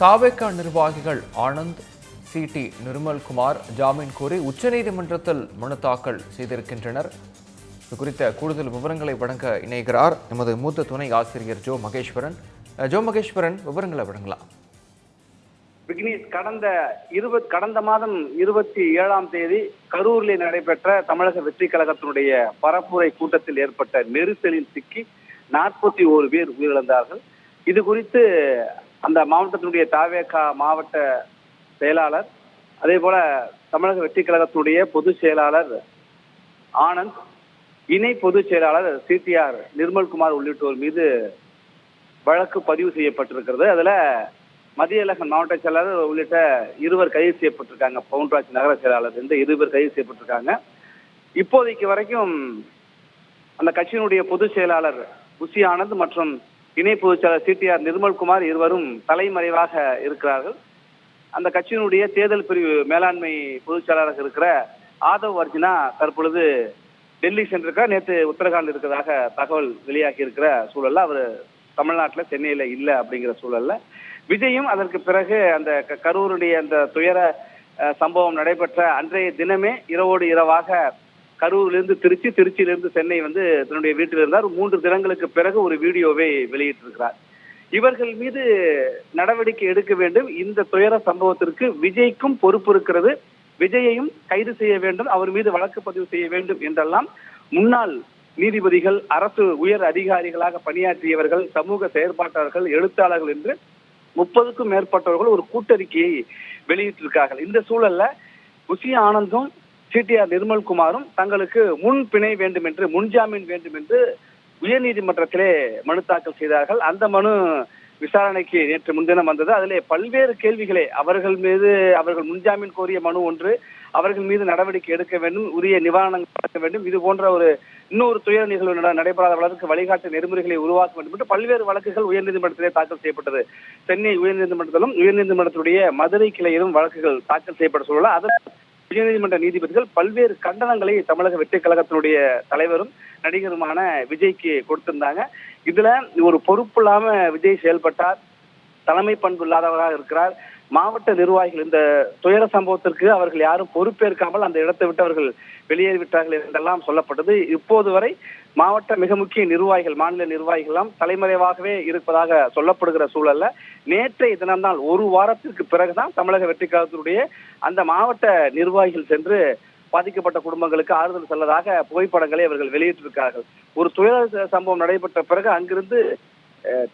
தாவேக்கா நிர்வாகிகள் ஆனந்த் சிடி நிர்மல்குமார் ஜாமீன் கோரி உச்சநீதிமன்றத்தில் மனு தாக்கல் செய்திருக்கின்றனர். இது குறித்த கூடுதல் விவரங்களை வழங்க இணைகிறார் எமது மூத்த துணை ஆசிரியர் ஜோ மகேஸ்வரன். ஜோ மகேஸ்வரன் விவரங்களை வழங்கலாம். விக்னேஷ் கடந்த இருபத் கடந்த மாதம் இருபத்தி ஏழாம் தேதி கரூரில் நடைபெற்ற தமிழக வெற்றி கழகத்தினுடைய பரப்புரை கூட்டத்தில் ஏற்பட்ட நெரிசலில் சிக்கி நாற்பத்தி ஓரு பேர் உயிரிழந்தார்கள். இது குறித்து அந்த மாவட்டத்தினுடைய தாவேகா மாவட்ட செயலாளர் அதே போல தமிழக வெற்றி கழகத்தினுடைய பொதுச் செயலாளர் ஆனந்த் இணை பொதுச் செயலாளர் சிடிஆர் நிர்மல்குமார் உள்ளிட்டோர் மீது வழக்கு பதிவு செய்யப்பட்டிருக்கிறது. அதுல மதியழகன் மாவட்ட செயலாளர் உள்ளிட்ட இருவர் கைது செய்யப்பட்டிருக்காங்க. பவுன்ராஜ் நகர செயலாளர் இந்த இருவர் கைது செய்யப்பட்டிருக்காங்க. இப்போதைக்கு வரைக்கும் அந்த கட்சியினுடைய பொதுச் செயலாளர் புசி ஆனந்த் மற்றும் இணை பொதுச்செயலர் சிடிஆர் நிர்மல்குமார் இருவரும் தலைமறைவாக இருக்கிறார்கள். அந்த கட்சியினுடைய தேர்தல் பிரிவு மேலாண்மை பொதுச் செயலாளராக இருக்கிற ஆதவ் அர்ஜுனா தற்பொழுது டெல்லி சென்றிருக்கார் நேற்று உத்தரகாண்ட் இருக்கிறதாக தகவல் வெளியாகி இருக்கிற சூழல்ல அவர் தமிழ்நாட்டில் சென்னையில இல்லை அப்படிங்கிற சூழல்ல. விஜயும் அதற்கு பிறகு அந்த க- கரூருடைய அந்த துயர சம்பவம் நடைபெற்ற அன்றைய தினமே இரவோடு இரவாக கரூர்லேருந்து திருச்சி திருச்சியிலிருந்து சென்னை வந்து தன்னுடைய வீட்டில் இருந்தார். மூன்று தினங்களுக்கு பிறகு ஒரு வீடியோவை வெளியிட்டிருக்கிறார். இவர்கள் மீது நடவடிக்கை எடுக்க வேண்டும். இந்த துயர சம்பவத்திற்கு விஜய்க்கும் பொறுப்பு இருக்கிறது. விஜயையும் கைது செய்ய வேண்டும். அவர் மீது வழக்கு பதிவு செய்ய வேண்டும் என்றெல்லாம் முன்னாள் நீதிபதிகள் அரசு உயர் அதிகாரிகளாக பணியாற்றியவர்கள் சமூக செயற்பாட்டாளர்கள் எழுத்தாளர்கள் என்று முப்பதுக்கும் மேற்பட்டவர்கள் ஒரு கூட்டறிக்கையை வெளியிட்டிருக்கார்கள் இந்த சூழல்ல குஷி ஆனந்தும் சிடிஆர் நிர்மல்குமாரும் தங்களுக்கு முன் பிணை வேண்டும் என்று முன்ஜாமீன் வேண்டும் என்று உயர்நீதிமன்றத்திலே மனு தாக்கல் செய்தார்கள். அந்த மனு விசாரணைக்கு நேற்று முன்தினம் வந்தது. அதிலே பல்வேறு கேள்விகளை அவர்கள் மீது அவர்கள் முன்ஜாமீன் கோரிய மனு ஒன்று அவர்கள் மீது நடவடிக்கை எடுக்க வேண்டும் உரிய நிவாரணங்கள் வழங்க வேண்டும். இது போன்ற ஒரு இன்னொரு துயர நிகழ்வு நடைபெறாத வழக்கு வழிகாட்டு நெறிமுறைகளை உருவாக்க வேண்டும் என்று பல்வேறு வழக்குகள் உயர்நீதிமன்றத்திலே தாக்கல் செய்யப்பட்டது. சென்னை உயர்நீதிமன்றத்திலும் உயர்நீதிமன்றத்துடைய மதுரை கிளையிலும் வழக்குகள் தாக்கல் செய்யப்பட்ட சூழல் அதன் உச்சநீதிமன்ற நீதிபதிகள் பல்வேறு கண்டனங்களை தமிழக வெற்றி கழகத்தினுடைய தலைவரும் நடிகருமான விஜய்க்கு கொடுத்திருந்தாங்க. இதுல ஒரு பொறுப்பு இல்லாம விஜய் செயல்பட்டார். தலைமை பண்பு இல்லாதவராக இருக்கிறார். மாவட்ட நிர்வாகிகள் இந்த துயர சம்பவத்திற்கு அவர்கள் யாரும் பொறுப்பேற்காமல் அந்த இடத்தை விட்டு அவர்கள் வெளியேறிவிட்டார்கள் என்றெல்லாம் சொல்லப்பட்டது. இப்போது வரை மாவட்ட மிக முக்கிய நிர்வாகிகள் மாநில நிர்வாகிகள்லாம் தலைமறைவாகவே இருப்பதாக சொல்லப்படுகிற சூழல்ல நேற்றைய தினம்தான் ஒரு வாரத்திற்கு பிறகுதான் தமிழக வெற்றிக்காலத்தினுடைய அந்த மாவட்ட நிர்வாகிகள் சென்று பாதிக்கப்பட்ட குடும்பங்களுக்கு ஆறுதல் செல்லதாக புகைப்படங்களை அவர்கள் வெளியிட்டிருக்கிறார்கள். ஒரு துயர சம்பவம் நடைபெற்ற பிறகு அங்கிருந்து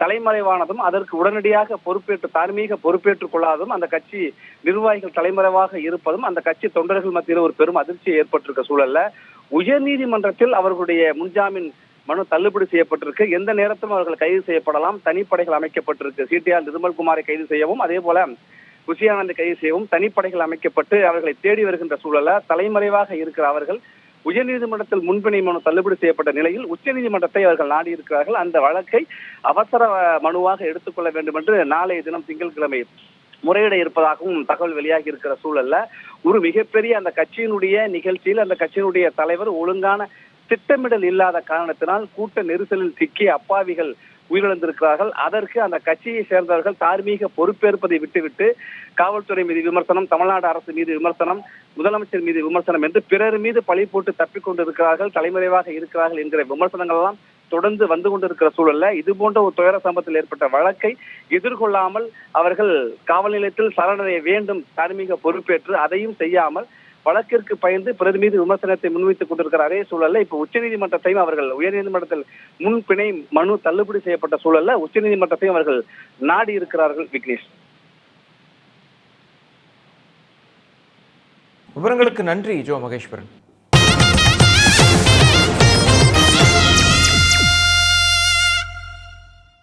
தலைமறைவானதும் அதற்கு உடனடியாக பொறுப்பேற்று தார்மீக பொறுப்பேற்றுக் கொள்ளாததும் அந்த கட்சி நிர்வாகிகள் தலைமறைவாக இருப்பதும் அந்த கட்சி தொண்டர்கள் மத்தியில் ஒரு பெரும் அதிர்ச்சி ஏற்பட்டிருக்க சூழல்ல. உயர்நீதிமன்றத்தில் அவர்களுடைய முன்ஜாமீன் மனு தள்ளுபடி செய்யப்பட்டிருக்கு. எந்த நேரத்திலும் அவர்கள் கைது செய்யப்படலாம். தனிப்படைகள் அமைக்கப்பட்டிருக்கு. சிடிஆர் நிர்மல்குமாரை கைது செய்யவும் அதே போல குஷியானந்தை கைது செய்யவும் தனிப்படைகள் அமைக்கப்பட்டு அவர்களை தேடி வருகின்ற சூழல தலைமறைவாக இருக்கிற அவர்கள் உயர்நீதிமன்றத்தில் முன்பிணை மனு தள்ளுபடி செய்யப்பட்ட நிலையில் உச்சநீதிமன்றத்தை அவர்கள் நாடி இருக்கிறார்கள் அந்த வழக்கை அவசர மனுவாக எடுத்துக்கொள்ள வேண்டும் என்று நாளைய தினம் திங்கட்கிழமை முறையிட இருப்பதாகவும் தகவல் வெளியாகி இருக்கிற சூழல்ல ஒரு மிகப்பெரிய அந்த கட்சியினுடைய நிகழ்ச்சியில் அந்த கட்சியினுடைய தலைவர் ஒழுங்கான திட்டமிடல் இல்லாத காரணத்தினால் கூட்ட நெரிசலில் சிக்கி அப்பாவிகள் உயிரிழந்திருக்கிறார்கள். அதற்கு அந்த கட்சியை சேர்ந்தவர்கள் தார்மீக பொறுப்பேற்பதை விட்டுவிட்டு காவல்துறை மீது விமர்சனம் தமிழ்நாடு அரசு மீது விமர்சனம் முதலமைச்சர் மீது விமர்சனம் என்று பிறர் மீது பழி போட்டு தப்பிக் கொண்டிருக்கிறார்கள் தலைமறைவாக இருக்கிறார்கள் என்கிற விமர்சனங்கள் எல்லாம் தொடர்ந்து வந்து கொண்டிருக்கிற சூழல்ல இது போன்ற ஒரு துயர சம்பவத்தில் ஏற்பட்ட வழக்கை எதிர்கொள்ளாமல் அவர்கள் காவல் நிலையத்தில் சரணடைய வேண்டும் தார்மீக பொறுப்பேற்று அதையும் செய்யாமல் வழக்கிற்கு பயந்து பிறர் மீது விமர்சனத்தை முன்வைத்துக் கொண்டிருக்கிற அதே சூழல்ல இப்ப உச்சநீதிமன்றத்தையும் அவர்கள் உயர்நீதிமன்றத்தில் முன் பிணை மனு தள்ளுபடி செய்யப்பட்ட சூழல்ல உச்சநீதிமன்றத்தையும் அவர்கள் நாடி இருக்கிறார்கள் விக்னேஷ். விவரங்களுக்கு நன்றி ஜோ மகேஸ்வரன்.